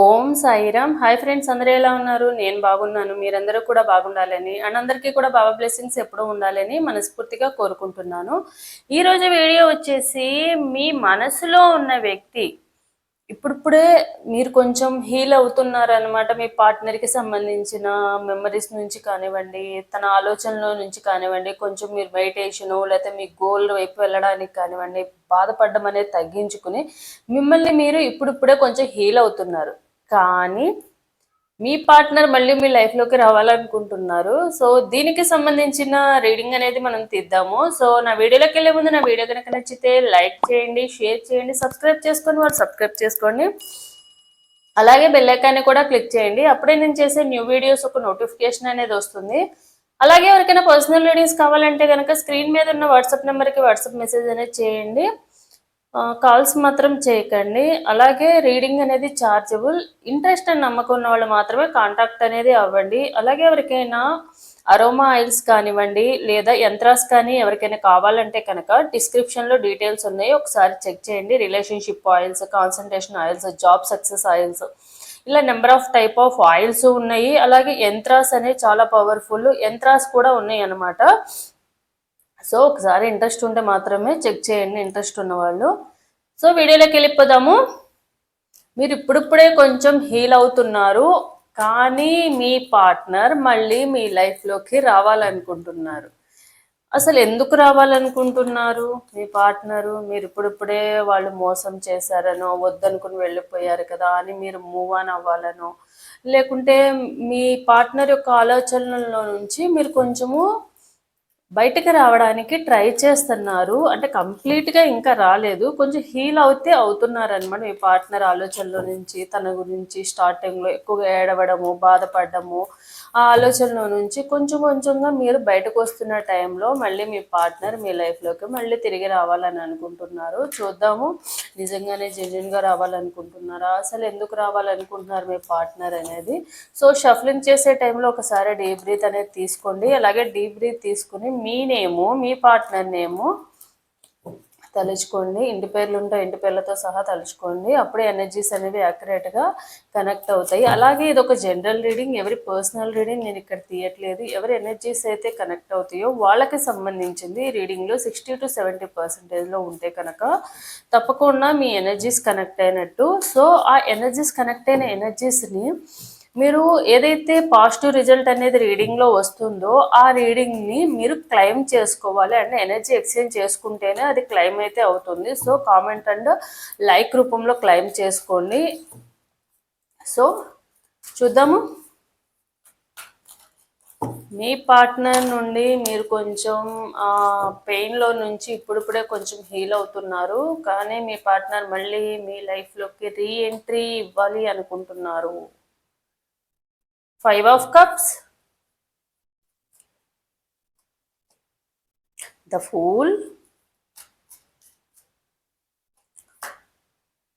ఓం Sairam. Hi friends అందరూ ఎలా ఉన్నారు? నేను బాగున్నాను. మీరందరూ కూడా బాగుండాలని అండ్ అందరికీ కూడా బాబా బ్లెస్సింగ్స్ ఎప్పుడూ ఉండాలని మనస్ఫూర్తిగా కోరుకుంటున్నాను. ఈరోజు వీడియో వచ్చేసి మీ మనసులో ఉన్న వ్యక్తి ఇప్పుడిప్పుడే మీరు కొంచెం హీల్ అవుతున్నారనమాట మీ పార్ట్నర్కి సంబంధించిన మెమరీస్ నుంచి కానివ్వండి తన ఆలోచనలో నుంచి కానివ్వండి కొంచెం మీరు మెడిటేషను లేకపోతే మీ గోల్ వైపు వెళ్ళడానికి కానివ్వండి బాధపడడం అనేది తగ్గించుకుని మిమ్మల్ని మీరు ఇప్పుడిప్పుడే కొంచెం హీల్ అవుతున్నారు. కానీ మీ పార్ట్నర్ మళ్ళీ మీ లైఫ్లోకి రావాలనుకుంటున్నారు. సో దీనికి సంబంధించిన రీడింగ్ అనేది మనం తీద్దాము. సో నా వీడియోలోకి వెళ్ళే ముందు నా వీడియో కనుక నచ్చితే లైక్ చేయండి షేర్ చేయండి సబ్స్క్రైబ్ చేసుకొని వారు సబ్స్క్రైబ్ చేసుకోండి. అలాగే బెల్లైకాన్ని కూడా క్లిక్ చేయండి. అప్పుడే నేను చేసే న్యూ వీడియోస్ ఒక నోటిఫికేషన్ అనేది వస్తుంది. అలాగే ఎవరికైనా పర్సనల్ రీడింగ్స్ కావాలంటే కనుక స్క్రీన్ మీద ఉన్న వాట్సాప్ నెంబర్కి వాట్సాప్ మెసేజ్ అనేది చేయండి. కాల్స్ మాత్రం చేయకండి. అలాగే రీడింగ్ అనేది చార్జబుల్. ఇంట్రెస్ట్ అని నమ్మకం ఉన్న వాళ్ళు మాత్రమే కాంటాక్ట్ అనేది అవ్వండి. అలాగే ఎవరికైనా అరోమా ఆయిల్స్ కానివ్వండి లేదా యంత్రాస్ కానీ ఎవరికైనా కావాలంటే కనుక డిస్క్రిప్షన్లో డీటెయిల్స్ ఉన్నాయి. ఒకసారి చెక్ చేయండి. Relationship oils concentration oils job success oils. ఇలా number of type of oils ఉన్నాయి. అలాగే యంత్రాస్ అనేవి చాలా పవర్ఫుల్. యంత్రాస్ కూడా ఉన్నాయి అన్నమాట సో ఒకసారి ఇంట్రెస్ట్ ఉంటే మాత్రమే చెక్ చేయండి. ఇంట్రెస్ట్ ఉన్నవాళ్ళు. సో వీడియోలోకి వెళ్ళిపోదాము. మీరు ఇప్పుడిప్పుడే కొంచెం హీల్ అవుతున్నారు కానీ మీ పార్ట్నర్ మళ్ళీ మీ లైఫ్లోకి రావాలనుకుంటున్నారు. అసలు ఎందుకు రావాలనుకుంటున్నారు మీ పార్ట్నరు? మీరు ఇప్పుడిప్పుడే వాళ్ళు మోసం చేశారనో వద్దనుకుని వెళ్ళిపోయారు కదా అని మీరు మూవ్ ఆన్ అవ్వాలనో లేకుంటే మీ పార్ట్నర్ యొక్క ఆలోచనల నుంచి మీరు కొంచెము బయటకు రావడానికి ట్రై చేస్తున్నారు. అంటే కంప్లీట్గా ఇంకా రాలేదు. కొంచెం హీల్ అవుతే అవుతున్నారు అనమాట మీ పార్ట్నర్ ఆలోచనలో నుంచి తన గురించి స్టార్టింగ్లో ఎక్కువగా ఏడవడము బాధపడము ఆ ఆలోచనలో నుంచి కొంచెం కొంచెంగా మీరు బయటకు వస్తున్న టైంలో మళ్ళీ మీ పార్ట్నర్ మీ లైఫ్లోకి మళ్ళీ తిరిగి రావాలని అనుకుంటున్నారు. చూద్దాము. నిజంగానే జెన్యున్గా రావాలనుకుంటున్నారా? అసలు ఎందుకు రావాలనుకుంటున్నారు మీ పార్ట్నర్ అనేది? సో షఫ్లింగ్ చేసే టైంలో ఒకసారి డీప్ బ్రీత్ అనేది తీసుకోండి. అలాగే డీప్ బ్రీత్ తీసుకుని మీ నేము మీ పార్ట్నర్ నేము తలుచుకోండి. ఇంటి పేర్లు ఉంటే ఇంటి పేర్లతో సహా తలుచుకోండి. అప్పుడే ఎనర్జీస్ అనేవి యాక్యురేట్గా కనెక్ట్ అవుతాయి. అలాగే ఇది ఒక జనరల్ రీడింగ్ ఎవరి పర్సనల్ రీడింగ్ నేను ఇక్కడ తీయట్లేదు. ఎవరి ఎనర్జీస్ అయితే కనెక్ట్ అవుతాయో వాళ్ళకి సంబంధించింది ఈ రీడింగ్లో సిక్స్టీ టు సెవెంటీ పర్సెంటేజ్లో ఉంటే కనుక తప్పకుండా మీ ఎనర్జీస్ కనెక్ట్ అయినట్టు. సో ఆ ఎనర్జీస్ కనెక్ట్ అయిన ఎనర్జీస్ని మీరు ఏదైతే పాజిటివ్ రిజల్ట్ అనేది రీడింగ్లో వస్తుందో ఆ రీడింగ్ని మీరు క్లైమ్ చేసుకోవాలి అంటే ఎనర్జీ ఎక్స్చేంజ్ చేసుకుంటేనే అది క్లైమ్ అయితే అవుతుంది. సో కామెంట్ అండ్ లైక్ రూపంలో క్లైమ్ చేసుకోండి. సో చూద్దాము. మీ పార్ట్నర్ నుండి మీరు కొంచెం పెయిన్లో నుంచి ఇప్పుడిప్పుడే కొంచెం హీల్ అవుతున్నారు. కానీ మీ పార్ట్నర్ మళ్ళీ మీ లైఫ్లోకి రీ ఎంట్రీ ఇవ్వాలి అనుకుంటున్నారు. Five of cups. The fool.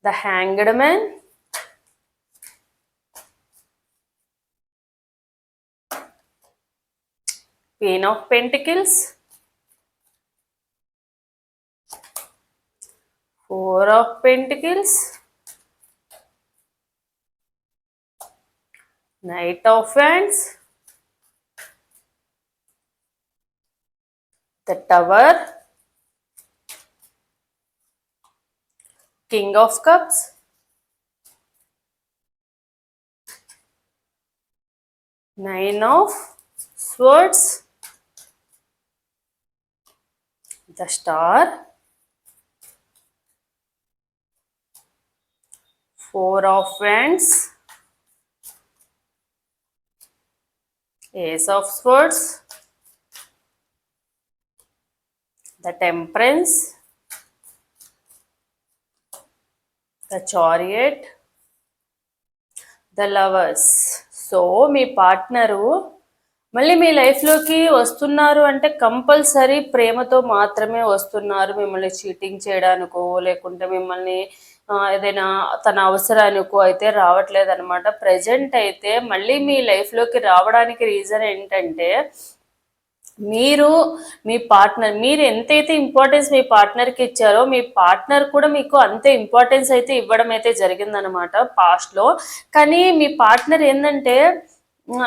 The hanged man. Queen of pentacles. Four of pentacles Knight of Wands, the Tower, King of Cups, Nine of Swords, the Star, Four of Wands, Ace of Swords, the Temperance, the Chariot, the lovers so me partner మళ్ళీ మీ లైఫ్లోకి వస్తున్నారు అంటే compulsory ప్రేమతో మాత్రమే వస్తున్నారు. మిమ్మల్ని cheating చేయడానికో లేకుంటే మిమ్మల్ని ఏదైనా తన అవసరానికి అయితే రావట్లేదు అనమాట ప్రజెంట్ అయితే మళ్ళీ మీ లైఫ్లోకి రావడానికి రీజన్ ఏంటంటే మీరు మీ పార్ట్నర్ మీరు ఎంతైతే ఇంపార్టెన్స్ మీ పార్ట్నర్కి ఇచ్చారో మీ పార్ట్నర్ కూడా మీకు అంతే ఇంపార్టెన్స్ అయితే ఇవ్వడం అయితే జరిగిందనమాట పాస్ట్లో కానీ మీ పార్ట్నర్ ఏంటంటే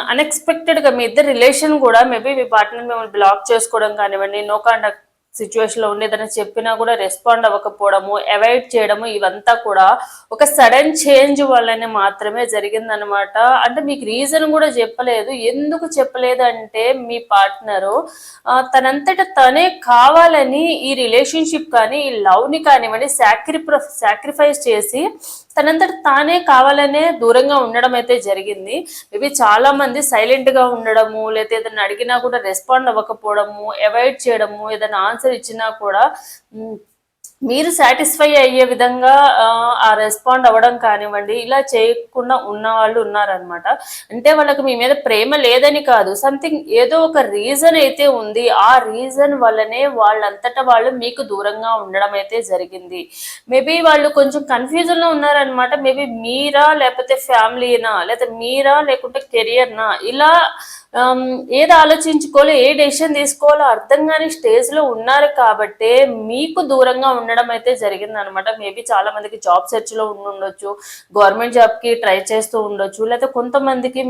అన్ఎక్స్పెక్టెడ్గా మీ ఇద్దరు రిలేషన్ కూడా మేబీ మీ పార్ట్నర్ మిమ్మల్ని బ్లాక్ చేసుకోవడం కానివ్వండి నో కాంటాక్ట్ సిచ్యువేషన్లో ఉండి ఏదైనా చెప్పినా కూడా రెస్పాండ్ అవ్వకపోవడము అవాయిడ్ చేయడము ఇవంతా కూడా ఒక సడన్ చేంజ్ వల్లనే మాత్రమే జరిగిందనమాట అంటే మీకు రీజన్ కూడా చెప్పలేదు. ఎందుకు చెప్పలేదు అంటే మీ పార్ట్నరు తనంతట తనే కావాలని ఈ రిలేషన్షిప్ కానీ ఈ లవ్ని కానివ్వండి సాక్రిఫ సాక్రిఫైస్ చేసి తనంతట తానే కావాలనే దూరంగా ఉండడం అయితే జరిగింది. మేబీ చాలా మంది సైలెంట్గా ఉండడము లేకపోతే ఏదైనా అడిగినా కూడా రెస్పాండ్ అవ్వకపోవడము అవాయిడ్ చేయడము ఏదైనా ఆన్సర్ ఇచ్చినా కూడా మీరు సాటిస్ఫై అయ్యే విధంగా ఆ, రెస్పాండ్ అవ్వడం కానివ్వండి ఇలా చేయకుండా ఉన్న వాళ్ళు ఉన్నారనమాట అంటే వాళ్ళకి మీ మీద ప్రేమ లేదని కాదు సంథింగ్ ఏదో ఒక రీజన్ అయితే ఉంది ఆ రీజన్ వల్లనే వాళ్ళంతటా వాళ్ళు మీకు దూరంగా ఉండడం అయితే జరిగింది. మేబీ వాళ్ళు కొంచెం కన్ఫ్యూజన్లో ఉన్నారనమాట మేబీ మీరా లేకపోతే ఫ్యామిలీనా లేకపోతే మీరా లేకుంటే కెరియర్నా ఇలా ఏది ఆలోచించుకోవాలో ఏ డెసిషన్ తీసుకోవాలో అర్థం కాని స్టేజ్లో ఉన్నారు కాబట్టే మీకు దూరంగా ఉండడం అయితే జరిగింది అనమాట మేబీ చాలా మందికి జాబ్ సెర్చ్లో ఉండి ఉండొచ్చు గవర్నమెంట్ జాబ్కి ట్రై చేస్తూ ఉండొచ్చు లేకపోతే కొంతమందికి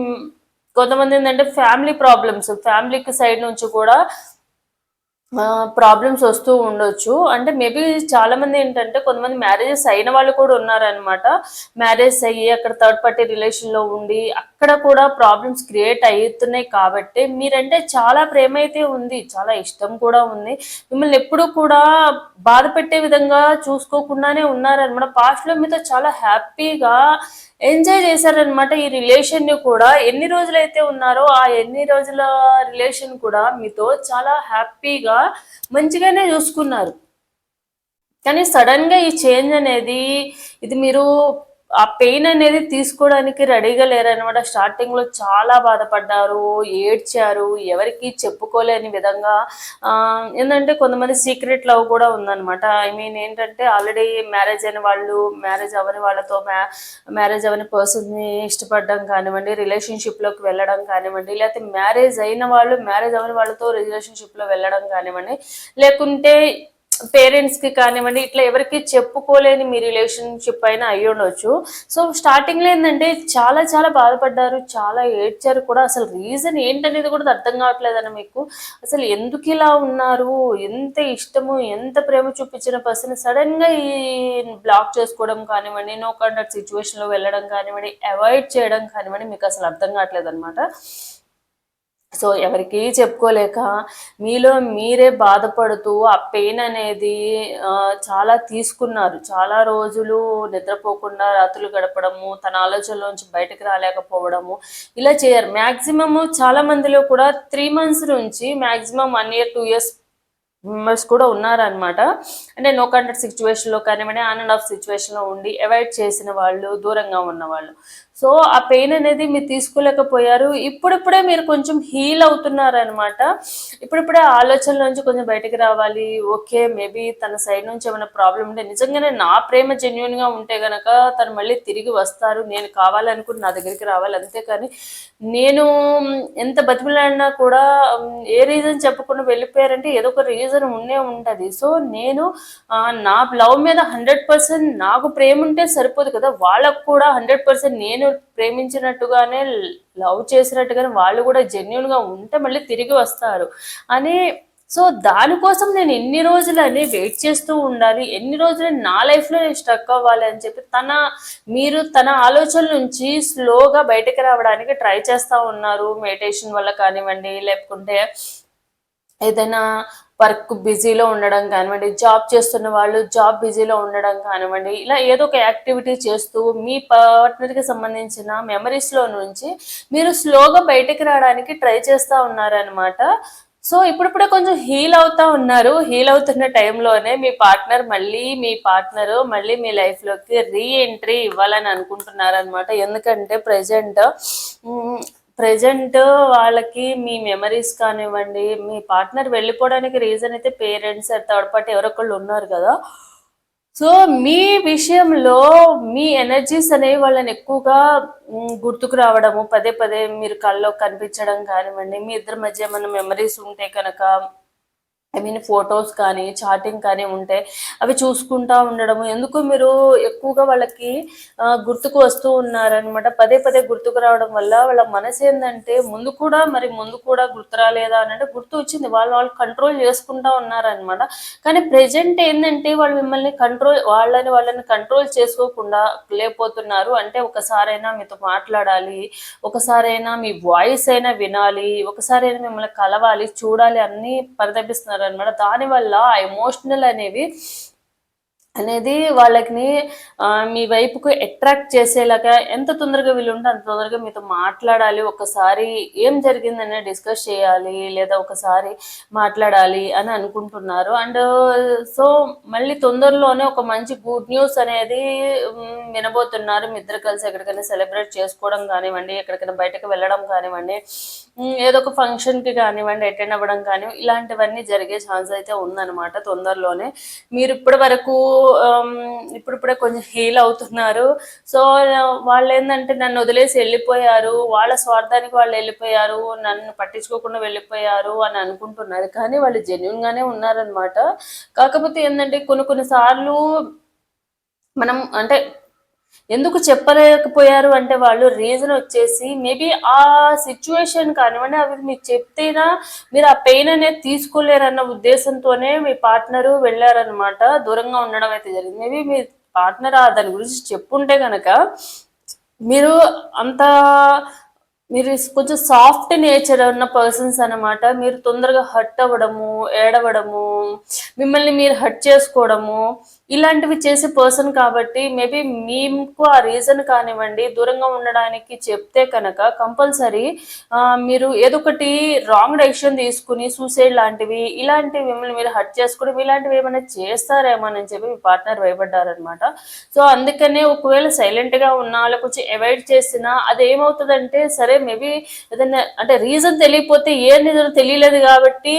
కొంతమంది ఏంటంటే ఫ్యామిలీ ప్రాబ్లమ్స్ ఫ్యామిలీకి సైడ్ నుంచి కూడా ప్రాబ్లమ్స్ వస్తూ ఉండొచ్చు. అంటే మేబీ చాలా మంది ఏంటంటే కొంతమంది మ్యారేజెస్ అయిన వాళ్ళు కూడా ఉన్నారనమాట మ్యారేజ్ అయ్యి అక్కడ థర్డ్ పార్టీ రిలేషన్లో ఉండి అక్కడ కూడా ప్రాబ్లమ్స్ క్రియేట్ అవుతున్నాయి కాబట్టి మీరంటే చాలా ప్రేమ అయితే ఉంది చాలా ఇష్టం కూడా ఉంది. మిమ్మల్ని ఎప్పుడు కూడా బాధ పెట్టే విధంగా చూసుకోకుండానే ఉన్నారనమాట పాస్ట్లో మీతో చాలా హ్యాపీగా ఎంజాయ్ చేశారనమాట ఈ రిలేషన్ని కూడా. ఎన్ని రోజులైతే ఉన్నారో ఆ ఎన్ని రోజుల రిలేషన్ కూడా మీతో చాలా హ్యాపీగా మంచిగానే చూసుకున్నారు. కానీ సడన్గా ఈ చేంజ్ అనేది ఇది మీరు ఆ పెయిన్ అనేది తీసుకోవడానికి రెడీగా లేరనమాట స్టార్టింగ్లో చాలా బాధపడ్డారు ఏడ్చారు ఎవరికి చెప్పుకోలేని విధంగా ఏంటంటే కొంతమంది సీక్రెట్ లవ్ కూడా ఉందన్నమాట. ఐ మీన్ ఏంటంటే ఆల్రెడీ మ్యారేజ్ అయిన వాళ్ళు మ్యారేజ్ అవ్వని వాళ్ళతో మ్యారేజ్ అవ్వని పర్సన్ని ఇష్టపడడం కానివ్వండి రిలేషన్షిప్లోకి వెళ్ళడం కానివ్వండి లేకపోతే మ్యారేజ్ అయిన వాళ్ళు మ్యారేజ్ అవ్వని వాళ్ళతో రిలేషన్షిప్లో వెళ్ళడం కానివ్వండి లేకుంటే పేరెంట్స్కి కానివ్వండి ఇట్లా ఎవరికి చెప్పుకోలేని మీ రిలేషన్షిప్ అయినా అయ్యి ఉండొచ్చు. సో స్టార్టింగ్లో ఏంటంటే చాలా చాలా బాధపడ్డారు చాలా ఏడ్చారు కూడా. అసలు రీజన్ ఏంటనేది కూడా అర్థం కావట్లేదన్న మీకు. అసలు ఎందుకు ఇలా ఉన్నారు? ఎంత ఇష్టము ఎంత ప్రేమ చూపించిన పర్సన్? సడన్గా ఈ బ్లాక్ చేసుకోవడం కానివ్వండి నో కాంటాక్ట్ సిచ్యువేషన్లో వెళ్ళడం కానివ్వండి అవాయిడ్ చేయడం కానివ్వండి మీకు అసలు అర్థం కావట్లేదు అనమాట సో ఎవరికి చెప్పుకోలేక మీలో మీరే బాధపడుతూ ఆ పెయిన్ అనేది చాలా తీసుకున్నారు. చాలా రోజులు నిద్రపోకుండా రాత్రులు గడపడము తన ఆలోచనలోంచి బయటకు రాలేకపోవడము ఇలా చేయరు. మ్యాక్సిమమ్ చాలా మందిలో కూడా త్రీ మంత్స్ నుంచి maximum one year two years members కూడా ఉన్నారనమాట అంటే నో కాంటాక్ట్ సిచ్యువేషన్లో కానివ్వండి ఆన్ అండ్ ఆఫ్ సిచ్యువేషన్లో ఉండి అవాయిడ్ చేసిన వాళ్ళు దూరంగా ఉన్న వాళ్ళు. సో ఆ పెయిన్ అనేది మీరు తీసుకోలేకపోయారు. ఇప్పుడిప్పుడే మీరు కొంచెం హీల్ అవుతున్నారనమాట ఇప్పుడిప్పుడే ఆ ఆలోచనల నుంచి కొంచెం బయటకు రావాలి. ఓకే మేబీ తన సైడ్ నుంచి ఏమైనా ప్రాబ్లం ఉంటే నిజంగానే నా ప్రేమ జెన్యున్గా ఉంటే గనక తను మళ్ళీ తిరిగి వస్తారు. నేను కావాలనుకుని నా దగ్గరికి రావాలి అంతేకాని నేను ఎంత బతిమలాడినా కూడా ఏ రీజన్ చెప్పకుండా వెళ్ళిపోయారంటే ఏదో ఒక రీజన్ ఉండే ఉంటుంది. సో నేను నా లవ్ మీద హండ్రెడ్ పర్సెంట్ నాకు ప్రేమ ఉంటే సరిపోదు కదా. వాళ్ళకు కూడా హండ్రెడ్ పర్సెంట్ నేను ప్రేమించినట్టుగానే లవ్ చేసినట్టుగానే వాళ్ళు కూడా జెన్యున్గా ఉంటే మళ్ళీ తిరిగి వస్తారు. అని సో దానికోసం నేను ఎన్ని రోజులని వెయిట్ చేస్తూ ఉండాలి ఎన్ని రోజులు నా లైఫ్లో నేను స్టక్ అవ్వాలి అని చెప్పి తన మీరు తన ఆలోచన నుంచి స్లోగా బయటకు రావడానికి ట్రై చేస్తూ ఉన్నారు. మెడిటేషన్ వల్ల కానివ్వండి లేకుంటే ఏదైనా వర్క్ బిజీలో ఉండడం కానివ్వండి జాబ్ చేస్తున్న వాళ్ళు జాబ్ బిజీలో ఉండడం కానివ్వండి ఇలా ఏదో ఒక యాక్టివిటీ చేస్తూ మీ పార్ట్నర్కి సంబంధించిన మెమరీస్లో నుంచి మీరు స్లోగా బయటకు రావడానికి ట్రై చేస్తూ ఉన్నారనమాట సో ఇప్పుడిప్పుడే కొంచెం హీల్ అవుతా ఉన్నారు. హీల్ అవుతున్న టైంలోనే మీ పార్ట్నర్ మళ్ళీ మీ పార్ట్నర్ మళ్ళీ మీ లైఫ్లోకి రీ ఎంట్రీ ఇవ్వాలని అనుకుంటున్నారనమాట ఎందుకంటే ప్రజెంట్ ప్రజెంట్ వాళ్ళకి మీ మెమరీస్ కానివ్వండి మీ పార్ట్నర్ వెళ్ళిపోవడానికి రీజన్ అయితే పేరెంట్స్ థర్డ్ పార్టీ ఎవరొకళ్ళు ఉన్నారు కదా. సో మీ విషయంలో మీ ఎనర్జీస్ అనేవి వాళ్ళని ఎక్కువగా గుర్తుకు రావడము పదే పదే మీరు కళ్ళలో కనిపించడం కానివ్వండి మీ ఇద్దరి మధ్య ఏమైనా మెమరీస్ ఉంటే కనుక ఐ మీన్ ఫొటోస్ కానీ చాటింగ్ కానీ ఉంటే అవి చూసుకుంటా ఉండడము. ఎందుకు మీరు ఎక్కువగా వాళ్ళకి గుర్తుకు వస్తూ ఉన్నారనమాట పదే పదే గుర్తుకు రావడం వల్ల వాళ్ళ మనసు ఏంటంటే ముందు కూడా మరి ముందు కూడా గుర్తు రాలేదా అని అంటే గుర్తు వచ్చింది. వాళ్ళు వాళ్ళు కంట్రోల్ చేసుకుంటా ఉన్నారనమాట కానీ ప్రెజెంట్ ఏంటంటే వాళ్ళు మిమ్మల్ని కంట్రోల్ వాళ్ళని వాళ్ళని కంట్రోల్ చేసుకోకుండా లేకపోతున్నారు. అంటే ఒకసారైనా మీతో మాట్లాడాలి ఒకసారైనా మీ వాయిస్ అయినా వినాలి ఒకసారైనా మిమ్మల్ని కలవాలి చూడాలి అన్ని పరితపిస్తున్నారు. అనమాట దానివల్ల ఆ ఎమోషనల్ అనేవి అనేది వాళ్ళకి మీ వైపుకు అట్రాక్ట్ చేసేలాగా ఎంత తొందరగా వీళ్ళు ఉంటే అంత తొందరగా మీతో మాట్లాడాలి ఒకసారి ఏం జరిగిందనే డిస్కస్ చేయాలి లేదా ఒకసారి మాట్లాడాలి అని అనుకుంటున్నారు. అండ్ సో మళ్ళీ తొందరలోనే ఒక మంచి గుడ్ న్యూస్ అనేది వినబోతున్నారు. మీ ఇద్దరు కలిసి ఎక్కడికైనా సెలబ్రేట్ చేసుకోవడం కానివ్వండి ఎక్కడికైనా బయటకు వెళ్ళడం కానివ్వండి ఏదో ఒక ఫంక్షన్కి కానివ్వండి అటెండ్ అవ్వడం కానివ్వండి ఇలాంటివన్నీ జరిగే ఛాన్స్ అయితే ఉందన్నమాట తొందరలోనే. మీరు ఇప్పటి వరకు Um, ఇప్పుడిప్పుడే కొంచెం హీల్ అవుతున్నారు. సో వాళ్ళు ఏంటంటే నన్ను వదిలేసి వెళ్ళిపోయారు. వాళ్ళ స్వార్థానికి వాళ్ళు వెళ్ళిపోయారు. నన్ను పట్టించుకోకుండా వెళ్ళిపోయారు అని అనుకుంటున్నారు. కానీ వాళ్ళు జెన్యున్ గానే ఉన్నారనమాట కాకపోతే ఏంటంటే కొన్ని కొన్ని సార్లు మనం అంటే ఎందుకు చెప్పలేకపోయారు అంటే వాళ్ళు రీజన్ వచ్చేసి మేబీ ఆ సిచ్యువేషన్ కానివ్వండి అవి మీకు చెప్తేనా మీరు ఆ పెయిన్ అనేది తీసుకోలేరన్న ఉద్దేశంతోనే మీ పార్ట్నరు వెళ్ళారనమాట దూరంగా ఉండడం అయితే జరిగింది. మేబీ మీ పార్ట్నర్ దాని గురించి చెప్పుంటే కనుక మీరు అంత మీరు కొంచెం సాఫ్ట్ నేచర్ ఉన్న పర్సన్స్ అనమాట మీరు తొందరగా హర్ట్ అవ్వడము ఏడవడము మిమ్మల్ని మీరు హర్ట్ చేసుకోవడము ఇలాంటివి చేసే పర్సన్ కాబట్టి మేబీ మీకు ఆ రీజన్ కానివ్వండి దూరంగా ఉండడానికి చెప్తే కనుక కంపల్సరీ మీరు ఏదో ఒకటి రాంగ్ డెసిషన్ తీసుకుని సూసైడ్ లాంటివి ఇలాంటివి మిమ్మల్ని మీరు హర్ట్ చేసుకోవడం ఇలాంటివి ఏమైనా చేస్తారేమోనని చెప్పి మీ పార్ట్నర్ భయపడ్డారనమాట. సో అందుకనే ఒకవేళ సైలెంట్గా ఉన్న ఉన్నా కొంచెం అవాయిడ్ చేసినా అది ఏమవుతుందంటే సరే మేబీ ఏదైనా అంటే రీజన్ తెలియకపోతే ఏ నిజం తెలియలేదు కాబట్టి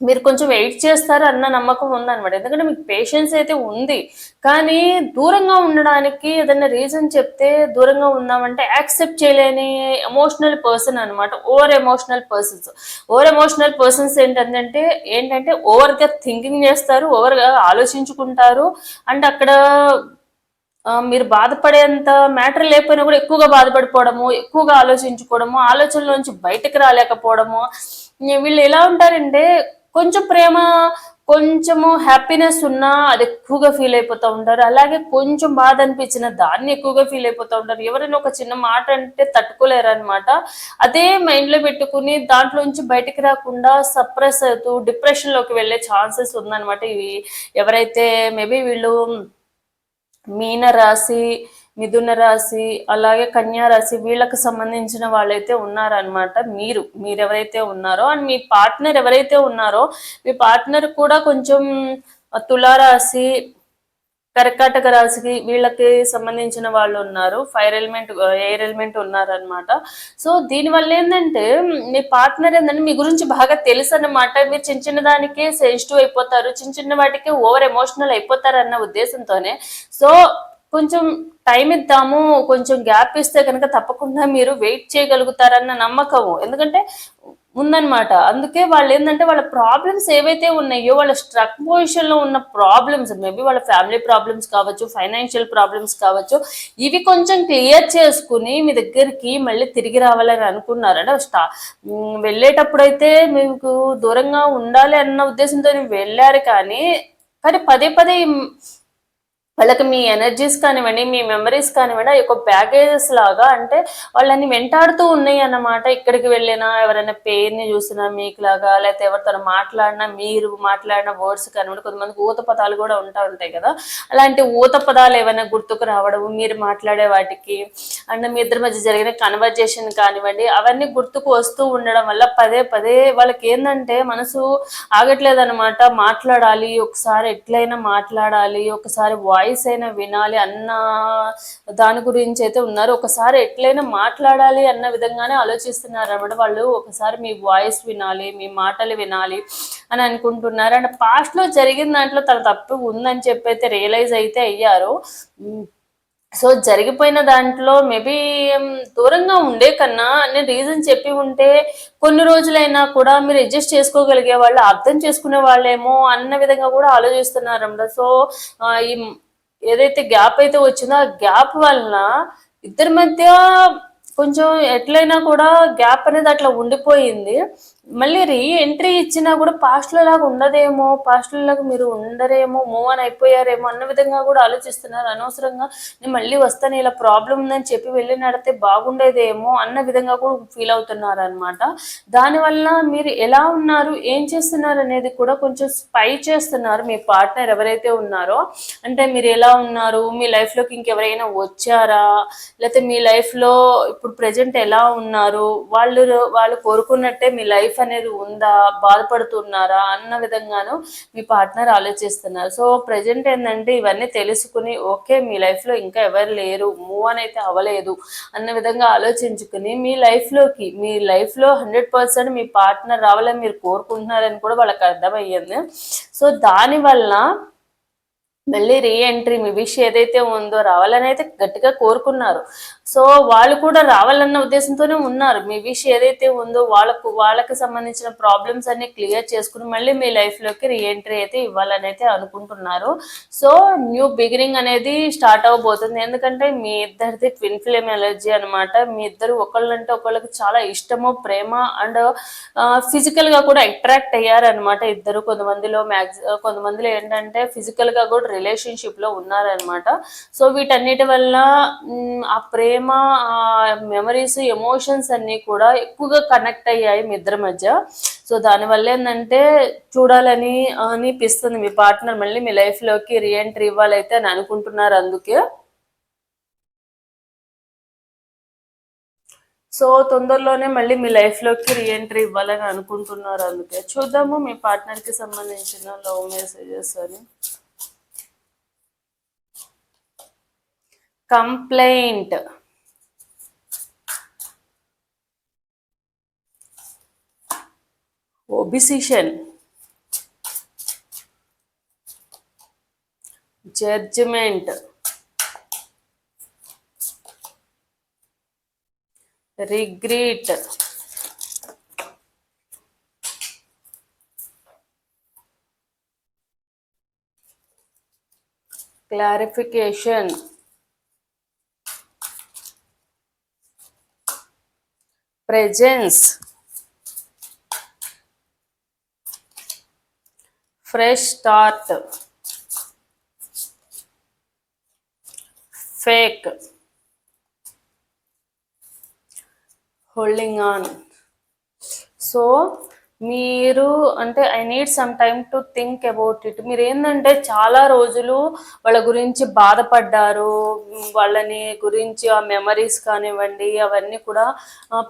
మీరు కొంచెం వెయిట్ చేస్తారు అన్న నమ్మకం ఉందన్నమాట. ఎందుకంటే మీకు పేషెన్స్ అయితే ఉంది. కానీ దూరంగా ఉండడానికి ఏదైనా రీజన్ చెప్తే దూరంగా ఉందామంటే యాక్సెప్ట్ చేయలేని ఎమోషనల్ పర్సన్ అనమాట over emotional persons over emotional persons ఏంటంటే ఏంటంటే ఓవర్గా థింకింగ్ చేస్తారు ఓవర్గా ఆలోచించుకుంటారు. అండ్ అక్కడ మీరు బాధపడేంత మ్యాటర్ లేకపోయినా కూడా ఎక్కువగా బాధపడిపోవడము ఎక్కువగా ఆలోచించుకోవడము ఆలోచనలోంచి బయటకు రాలేకపోవడము. వీళ్ళు ఎలా ఉంటారంటే కొంచెం ప్రేమ కొంచెము హ్యాపీనెస్ ఉన్నా అది ఎక్కువగా ఫీల్ అయిపోతూ ఉంటారు. అలాగే కొంచెం బాధ అనిపించిన దాన్ని ఎక్కువగా ఫీల్ అయిపోతూ ఉంటారు. ఎవరైనా ఒక చిన్న మాట అంటే తట్టుకోలేరు అనమాట అదే మైండ్లో పెట్టుకుని దాంట్లోంచి బయటికి రాకుండా సప్రెస్ అవుతూ డిప్రెషన్లోకి వెళ్ళే ఛాన్సెస్ ఉందన్నమాట ఇవి. ఎవరైతే మేబీ వీళ్ళు మీన రాశి మిథున రాశి అలాగే కన్యా రాశి వీళ్ళకి సంబంధించిన వాళ్ళైతే ఉన్నారనమాట మీరు మీరు ఎవరైతే ఉన్నారో అండ్ మీ పార్ట్నర్ ఎవరైతే ఉన్నారో మీ పార్ట్నర్ కూడా కొంచెం తులారాశి కర్కాటక రాశికి వీళ్ళకి సంబంధించిన వాళ్ళు ఉన్నారు. ఫైర్ ఎలిమెంట్ ఎయిర్ ఎలిమెంట్ ఉన్నారనమాట సో దీనివల్ల ఏంటంటే మీ పార్ట్నర్ ఏంటంటే మీ గురించి బాగా తెలుసు అనమాట మీరు చిన్న చిన్న దానికే సెన్సిటివ్ అయిపోతారు చిన్న చిన్న వాటికి ఓవర్ ఎమోషనల్ అయిపోతారు అన్న ఉద్దేశంతోనే. సో కొంచెం టైం ఇద్దాము కొంచెం గ్యాప్ ఇస్తే కనుక తప్పకుండా మీరు వెయిట్ చేయగలుగుతారన్న నమ్మకము. ఎందుకంటే ఉందన్నమాట. అందుకే వాళ్ళు ఏంటంటే వాళ్ళ ప్రాబ్లమ్స్ ఏవైతే ఉన్నాయో వాళ్ళ స్ట్రక్ పొజిషన్లో ఉన్న ప్రాబ్లమ్స్ మేబీ వాళ్ళ ఫ్యామిలీ ప్రాబ్లమ్స్ కావచ్చు ఫైనాన్షియల్ ప్రాబ్లమ్స్ కావచ్చు ఇవి కొంచెం క్లియర్ చేసుకుని మీ దగ్గరికి మళ్ళీ తిరిగి రావాలని అనుకున్నారు. అంటే స్టా వెళ్ళేటప్పుడైతే వెళ్ళేటప్పుడు అయితే మీకు దూరంగా ఉండాలి అన్న ఉద్దేశంతో వెళ్ళారు కానీ కానీ పదే పదే వాళ్ళకి మీ ఎనర్జీస్ కానివ్వండి మీ మెమరీస్ కానివ్వండి ఒక బ్యాగేజెస్ లాగా అంటే వాళ్ళని వెంటాడుతూ ఉన్నాయి అన్నమాట. ఇక్కడికి వెళ్ళినా ఎవరైనా పేరుని చూసినా మీకు లాగా లేకపోతే ఎవరితో మాట్లాడినా మీరు మాట్లాడిన వర్డ్స్ కానివ్వండి కొంతమందికి ఊత పదాలు కూడా ఉంటా ఉంటాయి కదా. అలాంటి ఊత పదాలు ఏమైనా గుర్తుకు రావడం మీరు మాట్లాడే వాటికి అండ్ మీ ఇద్దరి మధ్య జరిగిన కన్వర్జేషన్ కానివ్వండి అవన్నీ గుర్తుకు వస్తూ ఉండడం వల్ల పదే పదే వాళ్ళకి ఏంటంటే మనసు ఆగట్లేదు అనమాట మాట్లాడాలి ఒకసారి ఎట్లయినా మాట్లాడాలి ఒకసారి వాయిస్ వాయిస్ అయినా వినాలి అన్న దాని గురించి అయితే ఉన్నారు. ఒకసారి ఎట్లయినా మాట్లాడాలి అన్న విధంగానే ఆలోచిస్తున్నారు అనమాట వాళ్ళు ఒకసారి మీ వాయిస్ వినాలి మీ మాటలు వినాలి అని అనుకుంటున్నారు. అండ్ పాస్ట్లో జరిగిన దాంట్లో తన తప్పు ఉందని చెప్పి అయితే రియలైజ్ అయితే అయ్యారు. సో జరిగిపోయిన దాంట్లో మేబీ దూరంగా ఉండే కన్నా నేను రీజన్ చెప్పి ఉంటే కొన్ని రోజులైనా కూడా మీరు అడ్జస్ట్ చేసుకోగలిగే వాళ్ళు అర్థం చేసుకునే వాళ్ళేమో అన్న విధంగా కూడా ఆలోచిస్తున్నారు అన్నమాట సో ఈ ఏదైతే గ్యాప్ అయితే వచ్చిందో ఆ గ్యాప్ వలన ఇద్దరి మధ్య కొంచెం ఎట్లయినా కూడా గ్యాప్ అనేది అట్లా ఉండిపోయింది. మళ్ళీ రీ ఎంట్రీ ఇచ్చినా కూడా పాస్ట్లో లాగా ఉండదేమో పాస్ట్లో లాగా మీరు ఉండరేమో మూవ్ అని అయిపోయారేమో అన్న విధంగా కూడా ఆలోచిస్తున్నారు. అనవసరంగా నేను మళ్ళీ వస్తాను ఇలా ప్రాబ్లం ఉందని చెప్పి వెళ్ళి నడితే బాగుండేదేమో అన్న విధంగా కూడా ఫీల్ అవుతున్నారు అనమాట దానివల్ల మీరు ఎలా ఉన్నారు ఏం చేస్తున్నారు అనేది కూడా కొంచెం స్పై చేస్తున్నారు మీ పార్ట్నర్ ఎవరైతే ఉన్నారో. అంటే మీరు ఎలా ఉన్నారు మీ లైఫ్లోకి ఇంకెవరైనా వచ్చారా? లేకపోతే మీ లైఫ్లో ఇప్పుడు ప్రజెంట్ ఎలా ఉన్నారు? వాళ్ళు వాళ్ళు కోరుకున్నట్టే మీ లైఫ్ అనేది ఉందా? బాధపడుతున్నారా? అన్న విధంగాను మీ పార్ట్నర్ ఆలోచిస్తున్నారు. సో ప్రజెంట్ ఏంటంటే ఇవన్నీ తెలుసుకుని ఓకే మీ లైఫ్లో ఇంకా ఎవరు లేరు మూవ్ అని అయితే అవ్వలేదు అన్న విధంగా ఆలోచించుకుని మీ లైఫ్లోకి మీ లైఫ్లో హండ్రెడ్ పర్సెంట్ మీ పార్ట్నర్ రావాలని మీరు కోరుకుంటున్నారని కూడా వాళ్ళకి అర్థమయ్యింది. సో దానివల్ల మళ్ళీ రీ ఎంట్రీ మీ విష్ ఏదైతే ఉందో రావాలని అయితే గట్టిగా కోరుకున్నారు. సో వాళ్ళు కూడా రావాలన్న ఉద్దేశంతోనే ఉన్నారు. మీ విష్ ఏదైతే ఉందో వాళ్ళకు వాళ్ళకి సంబంధించిన ప్రాబ్లమ్స్ అన్ని క్లియర్ చేసుకుని మళ్ళీ మీ లైఫ్లోకి రీఎంట్రీ అయితే ఇవ్వాలని అయితే అనుకుంటున్నారు. సో న్యూ బిగినింగ్ అనేది స్టార్ట్ అవబోతుంది. ఎందుకంటే మీ ఇద్దరిది ట్విన్ ఫ్లేమ్ ఎలర్జీ అనమాట మీ ఇద్దరు ఒకళ్ళంటే ఒకళ్ళకి చాలా ఇష్టము ప్రేమ అండ్ ఫిజికల్గా కూడా అట్రాక్ట్ అయ్యారనమాట ఇద్దరు. కొంతమందిలో మ్యాక్సి కొంతమందిలో ఏంటంటే ఫిజికల్గా కూడా రిలేషన్షిప్లో ఉన్నారనమాట సో వీటన్నిటి వల్ల ఆ ప్రేమ ఆ మెమరీస్ ఎమోషన్స్ అన్నీ కూడా ఎక్కువగా కనెక్ట్ అయ్యాయి మీ ఇద్దరి మధ్య. సో దానివల్ల ఏంటంటే చూడాలని అనిపిస్తుంది మీ పార్ట్నర్ మళ్ళీ మీ లైఫ్లోకి రీఎంట్రీ ఇవ్వాలైతే అని అనుకుంటున్నారు అందుకే. సో తొందరలోనే మళ్ళీ మీ లైఫ్లోకి రీఎంట్రీ ఇవ్వాలని అనుకుంటున్నారు అందుకే. చూద్దాము మీ పార్ట్నర్కి సంబంధించిన లవ్ మెసేజెస్ అని. Complaint obsession judgement regret clarification presence fresh start. Fake. Holding on. So మీరు అంటే I need some time to think about it మీరు ఏంటంటే చాలా రోజులు వాళ్ళ గురించి బాధపడ్డారు వాళ్ళని గురించి ఆ మెమరీస్ కానివ్వండి అవన్నీ కూడా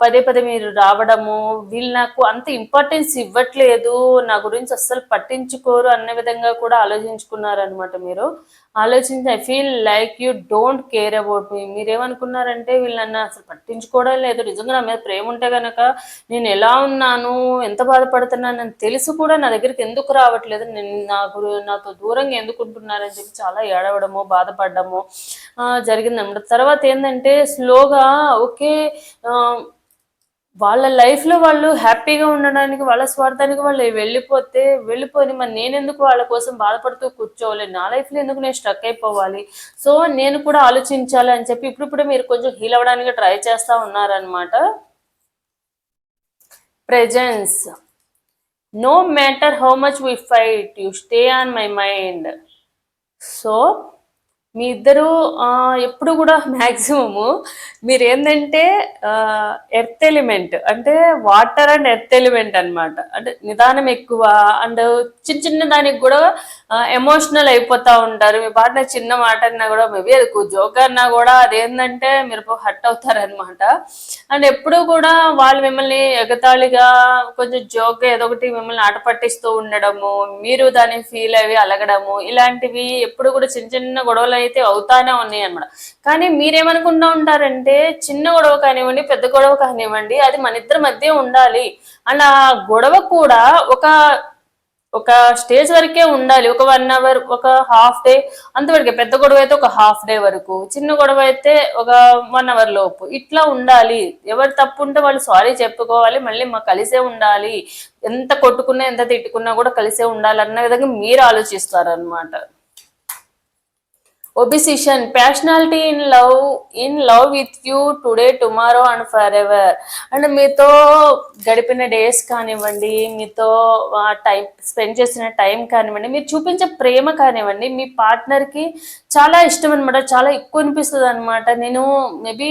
పదే పదే మీరు రావడము వీళ్ళు నాకు అంత ఇంపార్టెన్స్ ఇవ్వట్లేదు నా గురించి అస్సలు పట్టించుకోరు అన్న విధంగా కూడా ఆలోచించుకున్నారనమాట మీరు. ఆలోచించి I feel like you don't care about me. మీరేమనుకున్నారంటే వీళ్ళు అసలు పట్టించుకోవడం లేదు. నిజంగా నా మీద ప్రేమ ఉంటే కనుక నేను ఎలా ఉన్నాను ఎంత బాధపడుతున్నాను అని తెలిసి కూడా నా దగ్గరికి ఎందుకు రావట్లేదు? నేను నాకు నాతో దూరంగా ఎందుకు ఉంటున్నారని చెప్పి చాలా ఏడవడము బాధపడడము జరిగిందన్నమాట. తర్వాత ఏంటంటే స్లోగా ఓకే వాళ్ళ లైఫ్లో వాళ్ళు హ్యాపీగా ఉండడానికి వాళ్ళ స్వార్థానికి వాళ్ళు వెళ్ళిపోతే వెళ్ళిపోయి మరి నేను ఎందుకు వాళ్ళ కోసం బాధపడుతూ కూర్చోవాలి? నా లైఫ్లో ఎందుకు నేను స్ట్రక్ అయిపోవాలి? సో నేను కూడా ఆలోచించాలి అని చెప్పి ఇప్పుడు మీరు కొంచెం హీల్ అవ్వడానికి ట్రై చేస్తూ ఉన్నారనమాట presence no matter how much we fight you stay on my mind so మీ ఇద్దరు ఆ, ఎప్పుడు కూడా మ్యాక్సిమము మీరు ఏంటంటే ఎర్త్ ఎలిమెంట్ అంటే వాటర్ అండ్ ఎర్త్ ఎలిమెంట్ అన్నమాట. అంటే నిదానం ఎక్కువ అండ్ చిన్న చిన్న దానికి కూడా ఎమోషనల్ అయిపోతూ ఉంటారు. మీ పార్ట్నర్ చిన్న మాట అన్నా కూడా మేబీ అది జోక్ అన్నా కూడా అదేంటంటే మీరు హట్ అవుతారనమాట అండ్ ఎప్పుడు కూడా వాళ్ళు మిమ్మల్ని ఎగతాళిగా కొంచెం జోక్గా ఏదో ఒకటి మిమ్మల్ని ఆట పట్టిస్తూ ఉండడము మీరు దాన్ని ఫీల్ అవి అలగడము ఇలాంటివి ఎప్పుడు కూడా చిన్న చిన్న గొడవలు అయితే అవుతానే ఉన్నాయి అనమాట కానీ మీరేమనుకుంటా ఉంటారంటే చిన్న గొడవ కానివ్వండి పెద్ద గొడవ కానివ్వండి అది మన ఇద్దరి మధ్య ఉండాలి. అండ్ ఆ గొడవ కూడా ఒక ఒక స్టేజ్ వరకే ఉండాలి. ఒక వన్ అవర్ ఒక హాఫ్ డే అంతవరకే. పెద్ద గొడవ అయితే ఒక హాఫ్ డే వరకు చిన్న గొడవ అయితే ఒక వన్ అవర్ లోపు. ఇట్లా ఉండాలి. ఎవరు తప్పు ఉంటే వాళ్ళు సారీ చెప్పుకోవాలి. మళ్ళీ మా కలిసే ఉండాలి. ఎంత కొట్టుకున్నా ఎంత తిట్టుకున్నా కూడా కలిసే ఉండాలి అన్న విధంగా మీరు ఆలోచిస్తారు అనమాట obsession passionality in love in love with you today tomorrow and forever and మీతో గడిపిన డేస్ కానివ్వండి మీతో టైం స్పెండ్ చేసిన టైం కానివ్వండి మీరు చూపించే ప్రేమ కానివ్వండి మీ పార్ట్నర్కి చాలా ఇష్టం అనమాట చాలా ఎక్కువ అనిపిస్తుంది అనమాట నేను మేబీ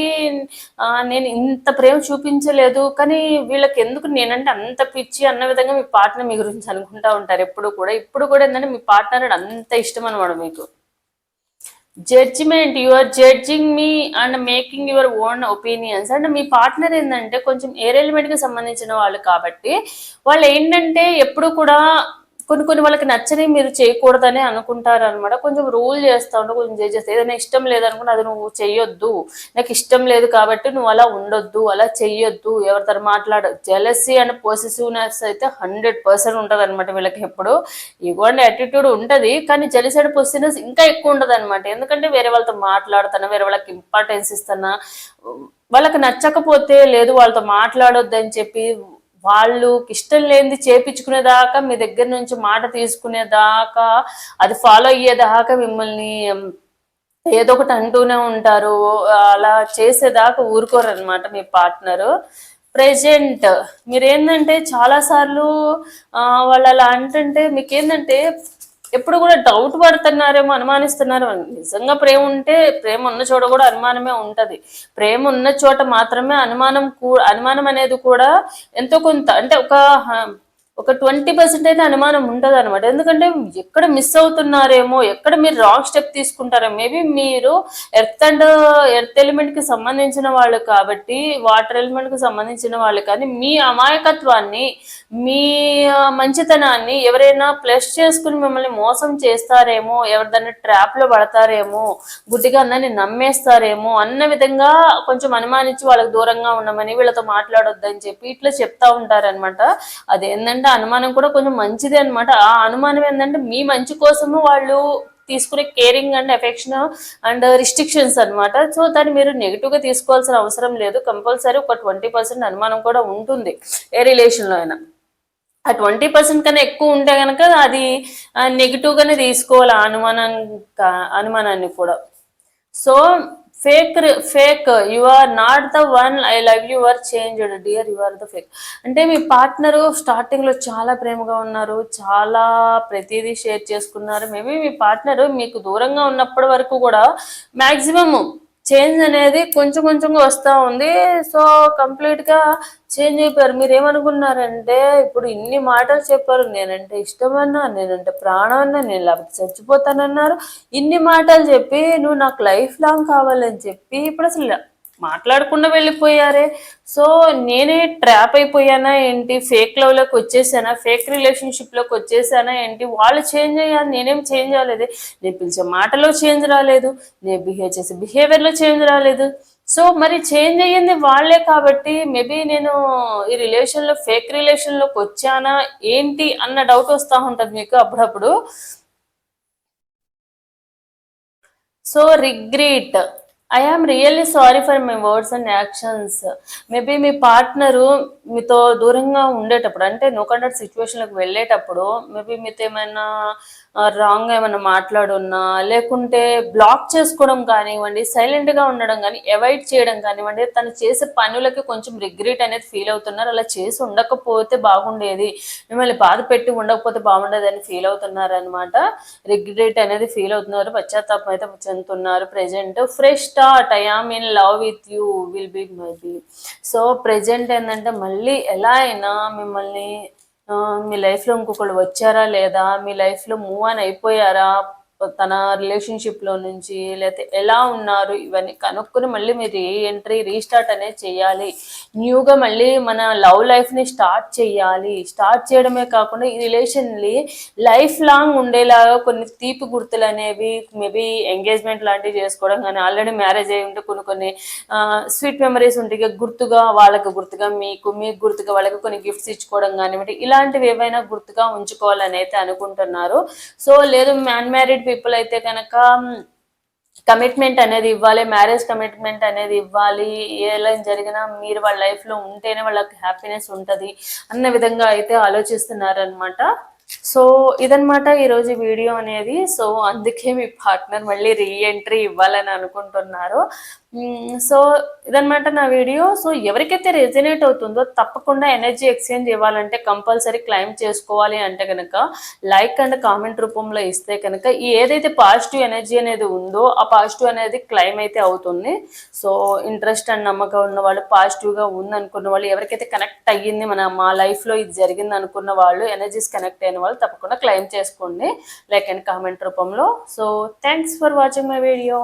నేను ఇంత ప్రేమ చూపించలేదు కానీ వీళ్ళకి ఎందుకు నేనంటే అంత పిచ్చి అన్న విధంగా మీ పార్ట్నర్ మీ గురించి అనుకుంటా ఉంటారు. ఎప్పుడు కూడా ఇప్పుడు కూడా ఏంటంటే మీ పార్ట్నర్ అంత ఇష్టం అనమాట మీకు. Judgement you are judging me and making your own opinions and me partner ఏంటంటే కొంచెం ఎయిర్ ఎలిమెంట్కి సంబంధించిన వాళ్ళు కాబట్టి వాళ్ళు ఏంటంటే ఎప్పుడు కూడా కొన్ని కొన్ని వాళ్ళకి నచ్చని మీరు చేయకూడదని అనుకుంటారు అనమాట కొంచెం రూల్ చేస్తా ఉంటా కొంచెం చేసేస్తా ఏదైనా ఇష్టం లేదనుకుంటే అది నువ్వు చెయ్యొద్దు. నాకు ఇష్టం లేదు కాబట్టి నువ్వు అలా ఉండొద్దు అలా చెయ్యొద్దు. ఎవరితో మాట్లాడ. జెలసీ అండ్ పొసెసివ్నెస్ అయితే హండ్రెడ్ పర్సెంట్ ఉంటుంది అనమాట వీళ్ళకి ఎప్పుడు. ఇగోండి యాటిట్యూడ్ ఉంటుంది కానీ జెలసీ అండ్ పొసెసివ్నెస్ ఇంకా ఎక్కువ ఉంటుంది అనమాట ఎందుకంటే వేరే వాళ్ళతో మాట్లాడుతున్నా వేరే వాళ్ళకి ఇంపార్టెన్స్ ఇస్తున్నా వాళ్ళకి నచ్చకపోతే లేదు వాళ్ళతో మాట్లాడొద్దని చెప్పి వాళ్ళు ఇష్టం లేనిది చేపించుకునేదాకా మీ దగ్గర నుంచి మాట తీసుకునేదాకా అది ఫాలో అయ్యేదాకా మిమ్మల్ని ఏదో ఒకటి అంటూనే ఉంటారు. అలా చేసేదాకా ఊరుకోరు అనమాట మీ పార్ట్నరు ప్రెజెంట్ మీరేంటంటే చాలాసార్లు వాళ్ళు అలా అంటుంటే మీకేంటంటే ఎప్పుడు కూడా డౌట్ పడుతున్నారేమో అనుమానిస్తున్నారు. నిజంగా ప్రేమ ఉంటే ప్రేమ ఉన్న చోట కూడా అనుమానమే ఉంటది. ప్రేమ ఉన్న చోట మాత్రమే అనుమానం కూ అనుమానం అనేది కూడా ఎంతో కొంత అంటే ఒక ఒక ట్వంటీ పర్సెంట్ అయితే అనుమానం ఉంటుంది అనమాట ఎందుకంటే ఎక్కడ మిస్ అవుతున్నారేమో ఎక్కడ మీరు రాంగ్ స్టెప్ తీసుకుంటారో మేబీ మీరు ఎర్త్ అండ్ ఎర్త్ ఎలిమెంట్కి సంబంధించిన వాళ్ళు కాబట్టి వాటర్ ఎలిమెంట్కి సంబంధించిన వాళ్ళు కానీ మీ అమాయకత్వాన్ని మీ మంచితనాన్ని ఎవరైనా ప్లస్ చేసుకుని మిమ్మల్ని మోసం చేస్తారేమో ఎవరిదైనా ట్రాప్లో పడతారేమో గుడ్డిగా అందరిని నమ్మేస్తారేమో అన్న విధంగా కొంచెం అనుమానించి వాళ్ళకి దూరంగా ఉండమని వీళ్ళతో మాట్లాడొద్దని చెప్పి ఇట్లా చెప్తా ఉంటారనమాట అదేంటంటే అనుమానం కూడా కొంచెం మంచిదే అనమాట ఆ అనుమానం ఏంటంటే మీ మంచి కోసము వాళ్ళు తీసుకునే caring and affection and restrictions అన్నమాట. సో దాన్ని మీరు నెగిటివ్గా తీసుకోవాల్సిన అవసరం లేదు. కంపల్సరీ ఒక ట్వంటీ పర్సెంట్ అనుమానం కూడా ఉంటుంది ఏ రిలేషన్లో అయినా. ఆ ట్వంటీ పర్సెంట్ కన్నా ఎక్కువ ఉంటే కనుక అది నెగిటివ్గానే తీసుకోవాలి ఆ అనుమానాన్ని అనుమానాన్ని కూడా. So fake fake you are not the one I love you are changed dear you are the fake అంటే మీ పార్ట్నర్ స్టార్టింగ్లో చాలా ప్రేమగా ఉన్నారు. చాలా ప్రతిదీ షేర్ చేసుకున్నారు. మేబీ మీ పార్ట్నర్ మీకు దూరంగా ఉన్నప్పటి వరకు కూడా మాక్సిమం చేంజ్ అనేది కొంచెం కొంచెంగా వస్తూ ఉంది. సో కంప్లీట్గా చేంజ్ అయిపోయారు. మీరు ఏమనుకున్నారంటే ఇప్పుడు ఇన్ని మాటలు చెప్పారు. నేనంటే ఇష్టమన్నా నేనంటే ప్రాణం అన్నా నేను లేకపోతే చచ్చిపోతానన్నారు. ఇన్ని మాటలు చెప్పి నువ్వు నాకు లైఫ్ లాంగ్ కావాలని చెప్పి ఇప్పుడు అసలు మాట్లాడకుండా వెళ్ళిపోయారే. సో నేనే ట్రాప్ అయిపోయానా ఏంటి? ఫేక్ లవ్లోకి వచ్చేసానా? ఫేక్ రిలేషన్షిప్లోకి వచ్చేసానా ఏంటి? వాళ్ళు చేంజ్ అయ్యారు నేనేం చేంజ్ అవ్వలేదు. నేను పిలిచే మాటలో చేంజ్ రాలేదు. నేను బిహేవ్ చేసే బిహేవియర్లో చేంజ్ రాలేదు. సో మరి చేంజ్ అయ్యింది వాళ్ళే కాబట్టి మేబీ నేను ఈ రిలేషన్లో ఫేక్ రిలేషన్లోకి వచ్చానా ఏంటి అన్న డౌట్ వస్తూ ఉంటుంది మీకు అప్పుడప్పుడు. So regret. I am really sorry for my words and actions maybe me partner మీతో దూరంగా ఉండేటప్పుడు అంటే నో కండక్ట్ సిచ్యువేషన్లకు వెళ్ళేటప్పుడు మేబీ మీతో ఏమైనా రాంగ్ ఏమైనా మాట్లాడున్నా లేకుంటే బ్లాక్ చేసుకోవడం కానివ్వండి సైలెంట్గా ఉండడం కానీ అవాయిడ్ చేయడం కానివ్వండి తను చేసే పనులకి కొంచెం రిగ్రెట్ అనేది ఫీల్ అవుతున్నారు. అలా చేసి ఉండకపోతే బాగుండేది. మిమ్మల్ని బాధ పెట్టి ఉండకపోతే బాగుండేది ఫీల్ అవుతున్నారు అనమాట రిగ్రెట్ అనేది ఫీల్ అవుతున్నారు. పశ్చాత్తాపం అయితే చెందుతున్నారు. Present fresh start I am in love with you will be my bae so present ఏంటంటే మళ్ళీ ఎలా అయినా మిమ్మల్ని మీ లైఫ్లో ఇంకొకళ్ళు వచ్చారా లేదా? మీ లైఫ్లో మూవ్ ఆన్ అయిపోయారా? తన రిలేషన్షిప్లో నుంచి లేకపోతే ఎలా ఉన్నారు ఇవన్నీ కనుక్కొని మళ్ళీ మీరు ఏ ఎంట్రీ రీస్టార్ట్ అనేది చేయాలి. న్యూగా మళ్ళీ మన లవ్ లైఫ్ని స్టార్ట్ చేయాలి. స్టార్ట్ చేయడమే కాకుండా ఈ రిలేషన్ని లైఫ్ లాంగ్ ఉండేలాగా కొన్ని తీపి గుర్తులు అనేవి మేబీ ఎంగేజ్మెంట్ లాంటివి చేసుకోవడం కానీ ఆల్రెడీ మ్యారేజ్ అయి ఉంటే కొన్ని కొన్ని స్వీట్ మెమరీస్ ఉంటాయి గుర్తుగా వాళ్ళకి గుర్తుగా మీకు మీకు గుర్తుగా వాళ్ళకి కొన్ని గిఫ్ట్స్ ఇచ్చుకోవడం కానివ్వండి ఇలాంటివి ఏవైనా గుర్తుగా ఉంచుకోవాలని అయితే అనుకుంటున్నారు. సో లేదు మ్యారీడ్ పీపుల్ అయితే కనుక కమిట్మెంట్ అనేది ఇవ్వాలి మ్యారేజ్ కమిట్మెంట్ అనేది ఇవ్వాలి. ఎలా జరిగినా మీరు వాళ్ళ లైఫ్లో ఉంటేనే వాళ్ళకి హ్యాపీనెస్ ఉంటుంది అన్న విధంగా అయితే ఆలోచిస్తున్నారనమాట సో ఇదనమాట ఈరోజు వీడియో అనేది. సో అందుకే మీ పార్ట్నర్ మళ్ళీ రీ ఎంట్రీ ఇవ్వాలని అనుకుంటున్నారు. సో ఇదనమాట నా వీడియో. సో ఎవరికైతే రెజినేట్ అవుతుందో తప్పకుండా ఎనర్జీ ఎక్స్చేంజ్ ఇవ్వాలంటే కంపల్సరీ క్లైమ్ చేసుకోవాలి అంటే కనుక లైక్ అండ్ కామెంట్ రూపంలో ఇస్తే కనుక ఈ ఏదైతే పాజిటివ్ ఎనర్జీ అనేది ఉందో ఆ పాజిటివ్ అనేది క్లైమ్ అయితే అవుతుంది. సో ఇంట్రెస్ట్ అండ్ నమ్మకం ఉన్న వాళ్ళు పాజిటివ్గా ఉందనుకున్న వాళ్ళు ఎవరికైతే కనెక్ట్ అయ్యింది మన మా లైఫ్లో ఇది జరిగింది అనుకున్న వాళ్ళు ఎనర్జీస్ కనెక్ట్ అయిన వాళ్ళు తప్పకుండా క్లైమ్ చేసుకోండి. లైక్ అండ్ కామెంట్ రూపంలో. So thanks for watching my video.